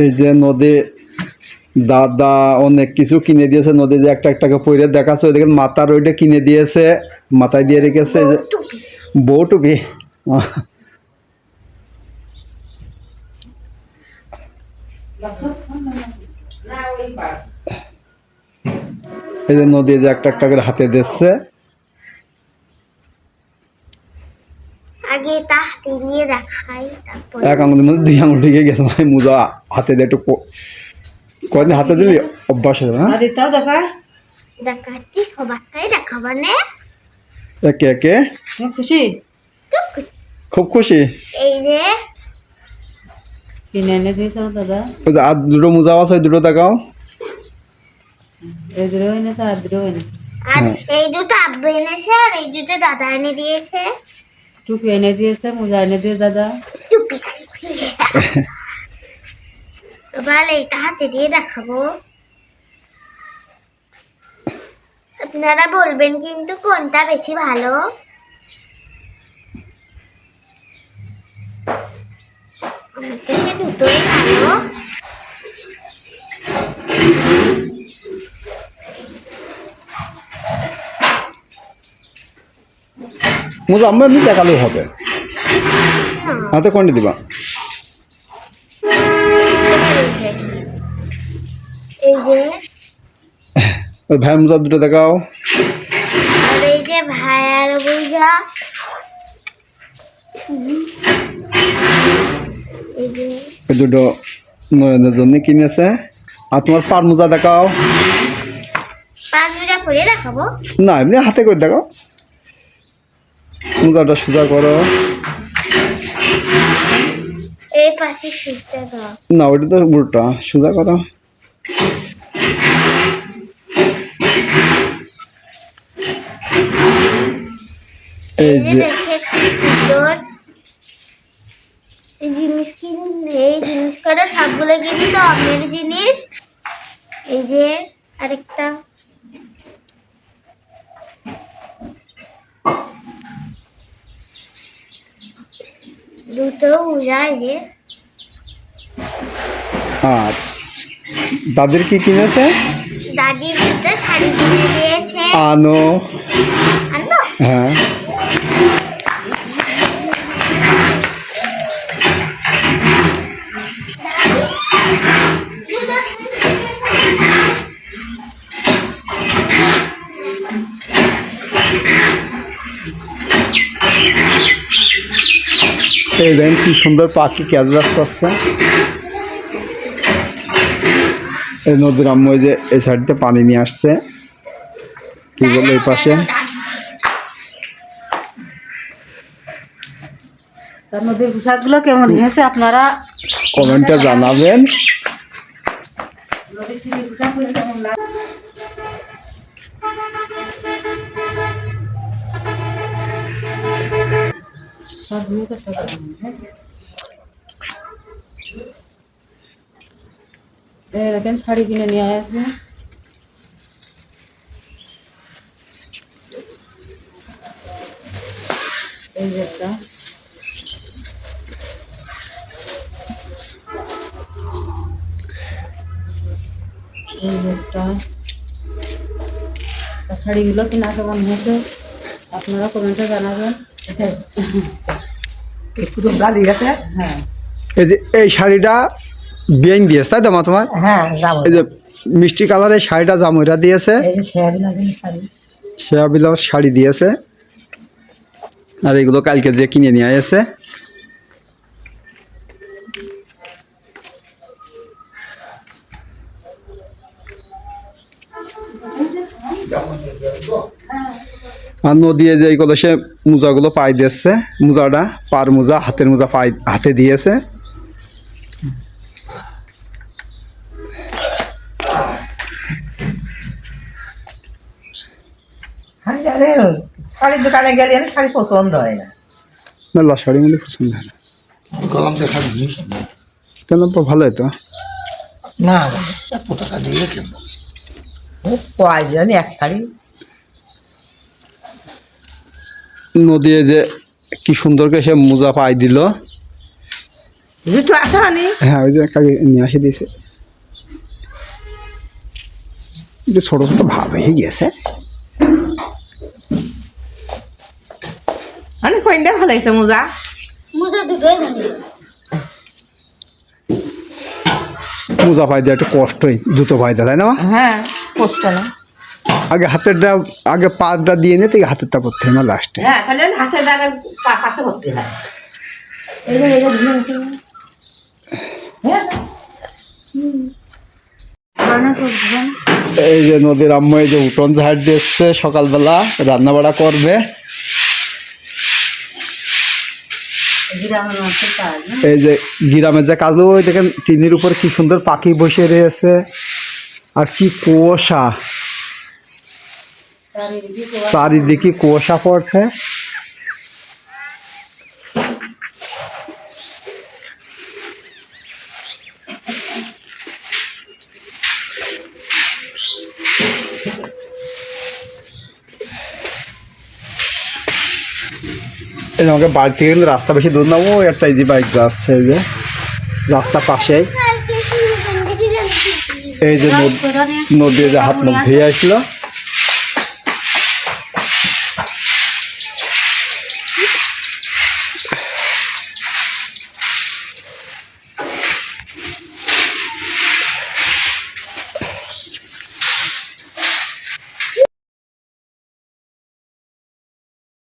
এই যে নদী দাদা অনেক কিছু কিনে দিয়েছে। নদী যে একটা একটাকে পরে দেখাচ্ছে। দেখেন মাথার ওইটা কিনে দিয়েছে মাথায় দিয়ে রেখেছে বউ টুপি এই যে নদী যে একটা একটা করে হাতে দিচ্ছে। আগে তা হাতে নিয়ে তারপর এক আঙুলের মধ্যে দুই আঙুল ঢেকে গেছে মানে মোজা হাতে দিয়ে একটু কো- কয়দিন হাতে দিলি অভ্যাস হয়ে যাবে হ্যাঁ? আদিত্যাও দেখা। দেখাচ্ছি সবারটাই দেখাবো না। একে একে। খুশি? খুব খুশি। এই যে কিনে এনে দিয়েছ দাদা। আর দুটো মোজা আছে দুটো দেখাও। এই দুটো এনেছে আর দুটো এনেছে। আর হ্যাঁ। এই দুটো আব্বু এনেছে আর এই দুটো দাদা এনে দিয়েছে। টুপি এনে দিয়েছে, মোজা এনে দিয়ে দাদা। এইটা হাতে দিয়ে। দেখাবো। আপনারা বলবেন কিন্তু কোনটা বেশি ভালো? দুটোই ভালো। মোজা আমরা এমনি দেখালেও হবে। হাতে কোনটা দিবা। ভাই মোজা দুটো দেখাও। ভাইয়ার ওই দুটো নয়নের জন্য কিনেছে আর তোমার পার মোজা দেখাও। না এমনি হাতে করে দেখাও। মোজাটা সোজা করো। না ওইটা তো উল্টা। সোজা করো। এই যে জিনিস কিনলে এই জিনিস করে সবগুলো কিন্তু আমের জিনিস। এই যে আরেকটা। দুটো উজা এই যে আর দাদির কি কিনেছে দাদি দুটো শাড়ি কিনে দিয়েছে আনো আনো হ্যাঁ এই দেখেন কি সুন্দর পাখি ক্যাচবাস করছে। এই নদীর আম্মু যে এই সাইডতে পানি নিয়ে আসছে। কি বলে এই পাশে? পোশাকগুলো কেমন হয়েছে আপনারা? কমেন্টে জানাবেন। কেমন এই দেখেন শাড়ি কিনে নিয়ে আসে এই যে একটা, এই যে একটা। শাড়িগুলো কিনা কেমন হয়েছে আপনারা কমেন্টে জানাবেন। একটু তো গেছে হ্যাঁ। এই যে এই শাড়িটা বিয়াইন দিয়েছে তাই তো মা তোমার? হ্যাঁ এই যে মিষ্টি কালারের শাড়িটা জামুইরা দিয়েছে। এই যে শাড়ি। শাড়ি দিয়েছে। আর এগুলো কালকে যে কিনে নিয়ে এসে আর নদী যে এইগুলো সে মোজাগুলো পাই দিচ্ছে মোজাটা পার মোজা হাতের মোজা পাই হাতে দিয়েছে। শাড়ির দোকানে গেলে শাড়ি পছন্দ হয় না। মেলা শাড়ি মধ্যে পছন্দ হয় না। কেন তো ভালোই তো না। এত টাকা দিয়ে কেন এক শাড়ি। নদী যে কি সুন্দর করে সে মোজা পাই দিল। জুতো আছে মানে হ্যাঁ ওই যে কাজে নিয়ে আসে দিয়েছে ছোট ছোট ভাব হয়ে গেছে। মানে কইন ভালো লাগছে মোজা? দুটোই মোজা পাই দেওয়া একটু কষ্টই জুতো পাই দেয় না হ্যাঁ কষ্ট না। আগে হাতেরটা আগে পাটা দিয়ে নিতে হাতেরটা পড়তে হয় না লাস্টে হ্যাঁ তাহলে পাশে হয়। এই যে নদীর আম্মু এই যে উঠোন ঝাড় দিচ্ছে সকালবেলা রান্না বাড়া করবে? এই যে গ্রামের যে কাজু ওই দেখেন টিনের উপর কি সুন্দর পাখি বসে রয়েছে। আর কি কুয়াশা। চারিদিকে কুয়াশা। পড়ছে আমাকে বাড়ি থেকে কিন্তু রাস্তা বেশি দূর না, ও একটা এই যে বাইক যাচ্ছে এই যে রাস্তা দিলাম এই যে নদী যে হাত মুখ ধুয়ে আসলো